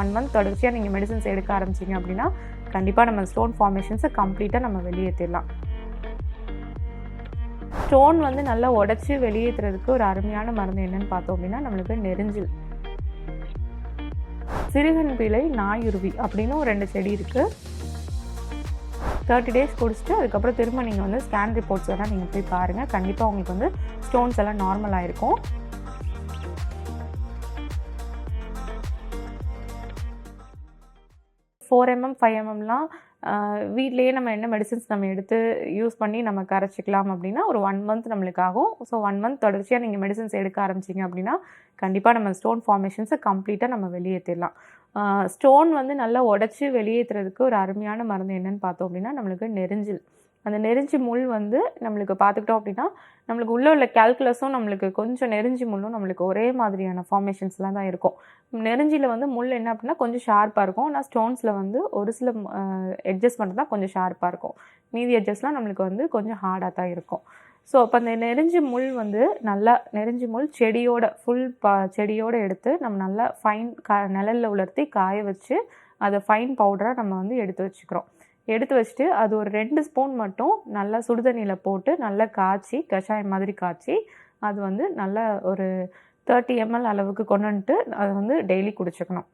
One month தொடர்ச்சியாக நீங்கள் medicines எடுக்க ஆரம்பிச்சிங்க அப்படின்னா கண்டிப்பாக நம்ம ஸ்டோன் ஃபார்மேஷன்ஸை கம்ப்ளீட்டாக நம்ம வெளியேற்றிடலாம் ஸ்டோன் வந்து நல்லா உடச்சி வெளியேற்றுறதுக்கு ஒரு அருமையான மருந்து என்னன்னு பார்த்தோம் அப்படின்னா நம்மளுக்கு நெரிஞ்சில். சிறுகன் பிழை நாயுருவி அப்படின்னு ஒரு ரெண்டு செடி இருக்குது தேர்ட்டி டேஸ் குடிச்சிட்டு அதுக்கப்புறம் திரும்ப நீங்கள் வந்து ஸ்கேன் ரிப்போர்ட்ஸ் வேணால் நீங்கள் போய் பாருங்கள் கண்டிப்பாக உங்களுக்கு வந்து ஸ்டோன்ஸ் எல்லாம் நார்மல் இருக்கும். ஃபோர் எம்எம் ஃபைவ் எம்எம்லாம் வீட்லேயே நம்ம என்ன மெடிசின்ஸ் நம்ம எடுத்து யூஸ் பண்ணி நம்ம கரைச்சிக்கலாம் அப்படின்னா ஒரு ஒன் மந்த் நம்மளுக்கு ஆகும். ஸோ ஒன் மந்த் தொடர்ச்சியாக நீங்கள் மெடிசின்ஸ் எடுக்க ஆரம்பிச்சிங்க அப்படின்னா கண்டிப்பாக நம்ம ஸ்டோன் ஃபார்மேஷன்ஸை கம்ப்ளீட்டாக நம்ம வெளியேற்றிடலாம் ஸ்டோன் வந்து நல்லா உடச்சி வெளியேற்றுறதுக்கு ஒரு அருமையான மருந்து என்னென்னு பார்த்தோம் அப்படின்னா நம்மளுக்கு நெரிஞ்சில். அந்த நெருஞ்சி முள் வந்து நம்மளுக்கு பார்த்துக்கிட்டோம் அப்படின்னா நம்மளுக்கு உள்ளே உள்ள கேல்குலஸும் நம்மளுக்கு கொஞ்சம் நெருஞ்சி முள்ளும் நம்மளுக்கு ஒரே மாதிரியான ஃபார்மேஷன்ஸ்லாம் தான் இருக்கும். நெருஞ்சியில் வந்து முள் என்ன அப்படின்னா கொஞ்சம் ஷார்ப்பாக இருக்கும். ஆனால் ஸ்டோன்ஸில் வந்து ஒரு சில எட்ஜஸ் மட்டும் தான் கொஞ்சம் ஷார்ப்பாக இருக்கும். மீதி எட்ஜஸ்லாம் நம்மளுக்கு வந்து கொஞ்சம் ஹார்டாக தான் இருக்கும். ஸோ அப்போ அந்த நெருஞ்சி முள் வந்து நல்லா நெருஞ்சி முள் செடியோட ஃபுல் பா செடியோடு எடுத்து நம்ம நல்லா ஃபைன் கா நிழலில் உலர்த்தி காய வச்சு அதை ஃபைன் பவுடராக நம்ம வந்து எடுத்து வச்சுக்கிறோம். எடுத்து வச்சுட்டு அது ஒரு ரெண்டு ஸ்பூன் மட்டும் நல்லா சுடுதண்ணியில் போட்டு நல்லா காய்ச்சி கஷாயம் மாதிரி காய்ச்சி அது வந்து நல்லா ஒரு தேர்ட்டி எம்எல் அளவுக்கு கொண்டு வந்துட்டு அதை வந்து டெய்லி குடிச்சுக்கணும்.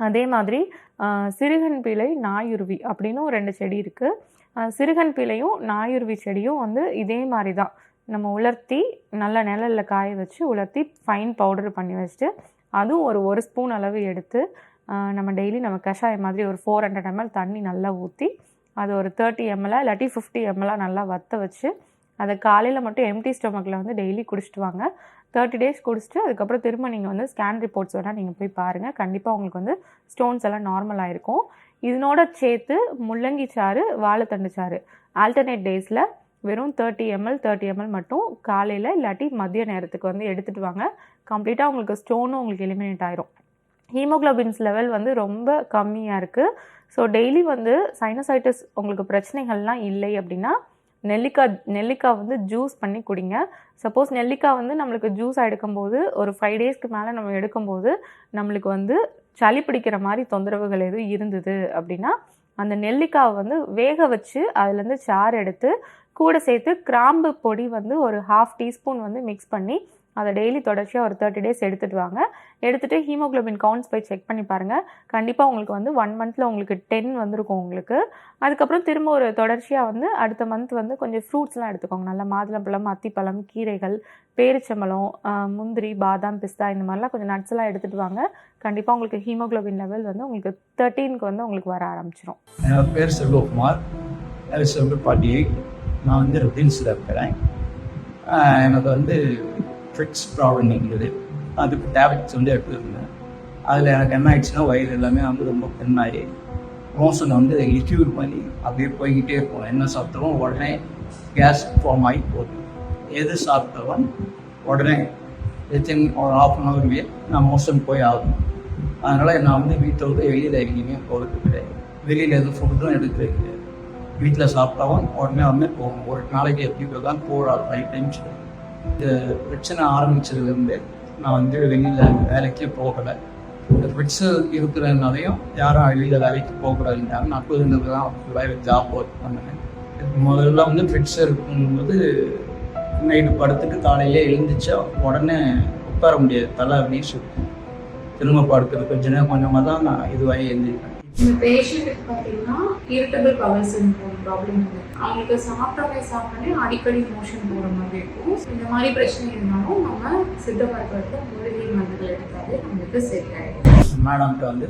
அதே மாதிரி சிறுகன் பிழை நாயுருவி அப்படின்னு ரெண்டு செடி இருக்குது சிறுகன் பிழையும் நாயுருவி செடியும் வந்து இதே மாதிரி தான். நம்ம உலர்த்தி நல்ல நிழலில் காய வச்சு உலர்த்தி ஃபைன் பவுடர் பண்ணி வச்சுட்டு அதுவும் ஒரு ஒரு ஸ்பூன் அளவு எடுத்து நம்ம டெய்லி நம்ம கஷாயம் மாதிரி ஒரு ஃபோர் ஹண்ட்ரட் எம்எல் தண்ணி நல்லா ஊற்றி அது ஒரு தேர்ட்டி எம்எல்ஆ இல்லாட்டி ஃபிஃப்டி எம்எல்லாக நல்லா வற்ற வச்சு அதை காலையில் மட்டும் எம்டி ஸ்டொமக்கில் வந்து டெய்லி குடிச்சிட்டு வாங்க. தேர்ட்டி டேஸ் குடிச்சிட்டு அதுக்கப்புறம் திரும்ப நீங்கள் வந்து ஸ்கேன் ரிப்போர்ட்ஸ் வேணால் நீங்கள் போய் பாருங்கள் கண்டிப்பாக உங்களுக்கு வந்து ஸ்டோன்ஸ் எல்லாம் நார்மலாக இருக்கும். இதனோட சேர்த்து முள்ளங்கி சாறு வாழைத்தண்டு சாறு. ஆல்டர்னேட் டேஸில் வெறும் தேர்ட்டி எம்எல் தேர்ட்டி எம்எல் மட்டும் காலையில் இல்லாட்டி மதிய நேரத்துக்கு வந்து எடுத்துகிட்டு வாங்க. கம்ப்ளீட்டாக உங்களுக்கு ஸ்டோனும் உங்களுக்கு எலிமினேட் ஆயிரும். ஹீமோக்ளோபின்ஸ் லெவல் வந்து ரொம்ப கம்மியாக இருக்குது ஸோ டெய்லி வந்து சைனசைட்டிஸ் உங்களுக்கு பிரச்சனைகள்லாம் இல்லை அப்படின்னா நெல்லிக்காய் நெல்லிக்காய் வந்து ஜூஸ் பண்ணி குடிங்க. சப்போஸ் நெல்லிக்காய் வந்து நம்மளுக்கு ஜூஸ் எடுக்கும்போது ஒரு ஃபைவ் டேஸ்க்கு மேலே நம்ம எடுக்கும்போது நம்மளுக்கு வந்து சளி பிடிக்கிற மாதிரி தொந்தரவுகள் எதுவும் இருந்தது அப்படின்னா அந்த நெல்லிக்காவை வந்து வேக வச்சு அதுலேருந்து சாறு எடுத்து கூட சேர்த்து கிராம்பு பொடி வந்து ஒரு ஹாஃப் டீஸ்பூன் வந்து மிக்ஸ் பண்ணி அதை டெய்லி தொடர்ச்சியாக ஒரு தேர்ட்டி டேஸ் எடுத்துகிட்டு வாங்க. எடுத்துகிட்டு ஹீமோக்ளோபின் கவுண்ட்ஸ் போய் செக் பண்ணி பாருங்கள் கண்டிப்பாக உங்களுக்கு வந்து ஒன் மந்தில் உங்களுக்கு டென் வந்திருக்கும் உங்களுக்கு. அதுக்கப்புறம் திரும்ப ஒரு தொடர்ச்சியாக வந்து அடுத்த மந்த் வந்து கொஞ்சம் ஃப்ரூட்ஸ்லாம் எடுத்துக்கோங்க. நல்லா மாதுளம்பழம் அத்திப்பழம் கீரைகள் பேரிச்சம்பழம் முந்திரி பாதாம் பிஸ்தா இந்த மாதிரிலாம் கொஞ்சம் நட்ஸ்லாம் எடுத்துகிட்டு வாங்க. கண்டிப்பாக உங்களுக்கு ஹீமோக்ளோபின் லெவல் வந்து உங்களுக்கு தேர்ட்டீனுக்கு வந்து உங்களுக்கு வர ஆரம்பிச்சிடும் பேர் செல்வகுமார் செல்வ பாட்டி நான் வந்து ரிட்டில்ஸில் இருக்கிறேன் எனக்கு வந்து ஃபிட்ஸ் ப்ராப்ளம் இருந்தது அதுக்கு டேப்லெட்ஸ் வந்து எடுத்துருந்தேன் அதில் எனக்கு என்ன ஆயிடுச்சுன்னா வயிறு எல்லாமே வந்து ரொம்ப பெண்ணாகி மோஷன் வந்து ரிக்யூர் பண்ணி அப்படியே போய்கிட்டே இருக்கும். என்ன சாப்பிட்டாலும் உடனே கேஸ் ஃபார்ம் ஆகி போகுது. எது சாப்பிட்டாலும் உடனே வித்தின் ஒரு ஆஃப் அன் ஹவர்லேயே நான் மோஷன் போய் ஆகணும். அதனால் நான் வந்து வீட்டை விட்டு வெளியில் எங்கேயுமே போகிறது கிடையாது. வெளியில் எதுவும் ஃபுட்டும் எடுக்கிறது கிடையாது. வீட்டில் சாப்பிட்டாவும் உடனே உடனே போகும் ஒரு நாளைக்கு எப்படி தான் போகிறாரு ஃபைவ் டைம்ஸ் இந்த பிரச்சனை ஆரம்பிச்சதுலேருந்து நான் வந்து வெளியில் வேலைக்கே போகலை. இந்த பிரச்சனை இருக்கிறதுனாலையும் யாரும் வெளியில் வேலைக்கு போகக்கூடாதுன்றாங்க. நான் புதுந்தது தான் வேலை ஜாப் ஒர்க் பண்ணேன். முதல்ல வந்து ஃபிட்ஸர் இருக்கும்போது நைட்டு படுத்துட்டு காலையிலே எழுந்திரிச்சா உடனே உட்கார முடியாது. தலை அப்படின்னு சொல்லி திரும்ப படுக்கிறது கொஞ்ச நேரம் கொஞ்சமாக தான் நான் இதுவாகி எழுந்திருப்பேன். இந்த பேஷண்ட்டுக்கு பார்த்தீங்கன்னா இரிட்டபிள் பவர் சிண்ட்ரோம் ப்ராப்ளம் இருக்கு. அவங்களுக்கு சாப்பிட்டாலே சாப்பிட்டாலே அடிக்கடி மோஷன் போகிற மாதிரி இருக்கும். இந்த மாதிரி பிரச்சனை இருந்தாலும் நம்ம சித்த மருத்துவத்தை மூலிகை மருந்துகள் எடுத்தாலே நம்மளுக்கு சரியாயிடும் மேடம்கிட்ட வந்து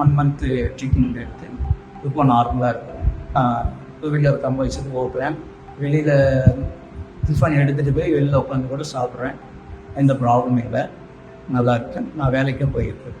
ஒன் மந்த்து ட்ரீட்மெண்ட் எடுத்து இப்போ நார்மலாக இருக்கும் டூ வீலர் கம்ப வச்சுட்டு போகிறேன் வெளியில் டிஃபன் எடுத்துகிட்டு போய் வெளியில் உட்காந்து கூட சாப்பிட்றேன். எந்த ப்ராப்ளமும் இல்லை. நல்லா இருக்கேன் நான் வேலைக்கும் போயிருக்கேன்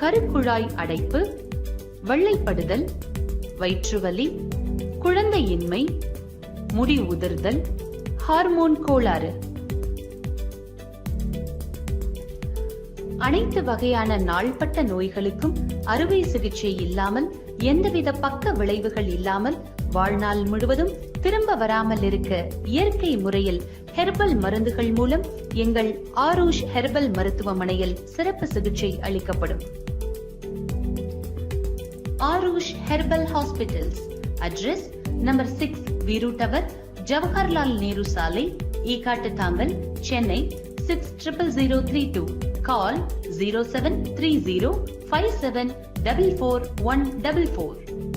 கருக்குழாய் அடைப்பு வெள்ளைப்படுதல் வயிற்றுவலி குழந்தையின்மை முடி உதிர்தல் ஹார்மோன் கோளாறு. அனைத்து வகையான நாள்பட்ட நோய்களுக்கும் அறுவை சிகிச்சை இல்லாமல் எந்தவித பக்க விளைவுகள் இல்லாமல் வாழ்நாள் முழுவதும் திரும்ப வராமல் இருக்க இயற்கை முறையில் ஹெர்பல் மருந்துகள் மூலம் எங்கள் ஆரூஷ் ஹெர்பல் மருத்துவமனையில் சிறப்பு சிகிச்சை அளிக்கப்படும். Arush Herbal Hospitals. Address number 6 Viru Tower, Jawaharlal Nehru Sale, Ekattatammal, Chennai 600032. Call 0730 57 44144.